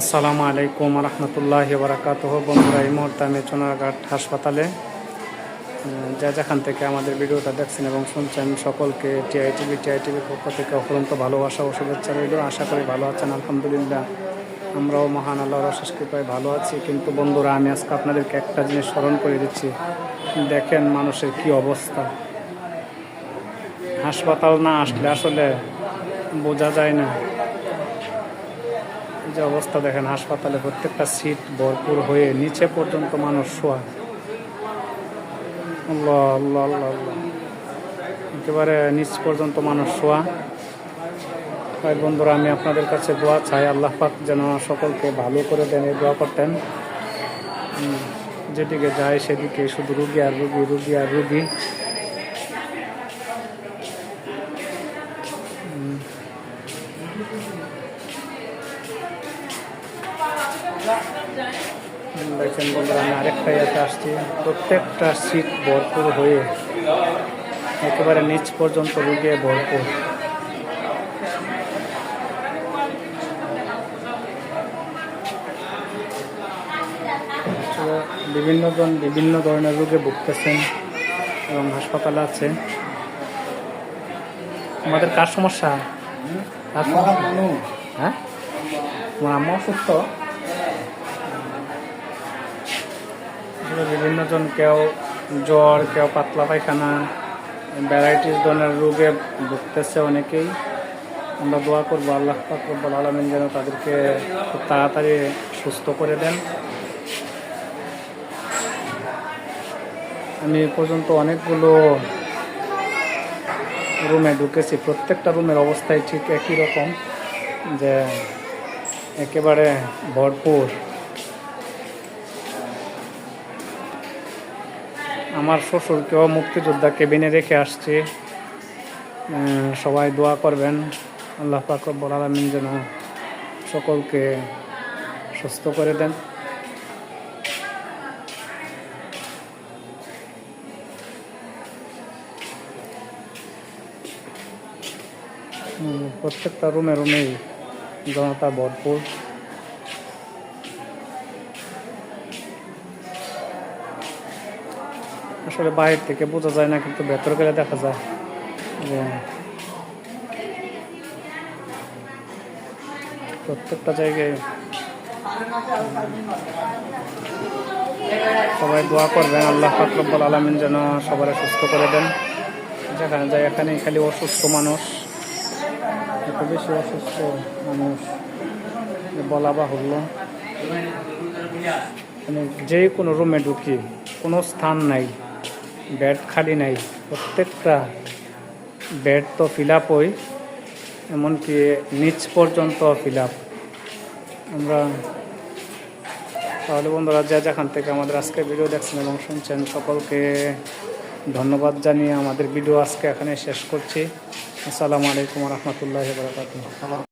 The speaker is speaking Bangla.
আসসালামু আলাইকুম রহমতুল্লাহ বারাকাত বন্ধুরা, এই মুহূর্তে আমি চোনারঘাট হাসপাতালে যা যেখান থেকে আমাদের ভিডিওটা দেখছেন এবং শুনছেন, সকলকে টিআই টিভি টিআই টিভির পক্ষ থেকে অফুরন্ত ভালোবাসা ও শুভেচ্ছা রইল। আশা করি ভালো আছেন, আলহামদুলিল্লাহ। আমরাও মহান আল্লাহর অশেষ কৃপায় ভালো আছি। কিন্তু বন্ধুরা, আমি আজকে আপনাদেরকে একটা জিনিস স্মরণ করে দিচ্ছি। দেখেন মানুষের কি অবস্থা। হাসপাতাল না আসলে আসলে বোঝা যায় না। যে অবস্থা দেখেন, হাসপাতালে প্রত্যেকটা সিট ভরপুর হয়ে নিচে পর্যন্ত মানুষ শোয়া। একেবারে নিচ পর্যন্ত মানুষ শোয়া। তাই বন্ধুরা, আমি আপনাদের কাছে দোয়া চাই, আল্লাহ পাক যেন সকলকে ভালো করে দেন, এই দোয়া করতেন। যেদিকে যায় সেদিকে শুধু রুগী আর রুগী রুগী আর রুগী। দেখেন বন্ধুরা আমি আরেকটা ইয়েতে আসছি। প্রত্যেকটা সিট ভরপুর হয়ে একেবারে নিচ পর্যন্ত রুগে ভরপুর। তো বিভিন্ন জন বিভিন্ন ধরনের রোগে ভুগতেছেন এবং হাসপাতালে আছে। আমাদের কার সমস্যা? কার সমস্যা? হ্যাঁ? আমার আম্মা অসুস্থ। আসলে বিভিন্ন জন কেউ জ্বর, কেউ পাতলা পায়খানা ভ্যারাইটিস ধরনের রোগে ভুগতেছে অনেকেই। আমরা দোয়া করব আল্লাহ রব্বুল আলমিন যেন তাদেরকে খুব তাড়াতাড়ি সুস্থ করে দেন। আমি পর্যন্ত অনেকগুলো রুমে ঢুকেছি, প্রত্যেকটা রুমের অবস্থাই ঠিক একই রকম, যে একেবারে ভরপুর। আমার শ্বশুরকেও মুক্তিযোদ্ধা কেবিনে রেখে আসছি। সবাই দোয়া করবেন। আল্লাহ পাক রব্বুল আলামিন যেন সকলকে সুস্থ করে দেন। প্রত্যেকটা রুমে রুমেই জনতা ভরপুর। আসলে বাইরে থেকে বোঝা যায় না, কিন্তু ভেতর গেলে দেখা যায় যে প্রত্যেকটা জায়গায় সবাই দোয়া করবেন, আল্লাহ ফাকরব্বুল আলমিন যেন সবার সুস্থ করে দেন। যেখানে যায় এখানে খালি অসুস্থ মানুষ এত বেশি অসুস্থ মানুষ বলা বাহুল্য। মানে যে কোনো রুমে ঢুকি, কোনো স্থান নাই। বেড খালি নাই। প্রত্যেকটা বেড তো ফিল আপ হই এমনকি নিচ পর্যন্ত ফিল আপ আমরা তাহলে বন্ধুরা, যা যেখান থেকে আমাদের আজকে ভিডিও দেখছেন এবং শুনছেন, সকলকে ধন্যবাদ জানিয়ে আমাদের ভিডিও আজকে এখানে শেষ করছি। আসসালামু আলাইকুম রহমতুল্লাহ বারকাত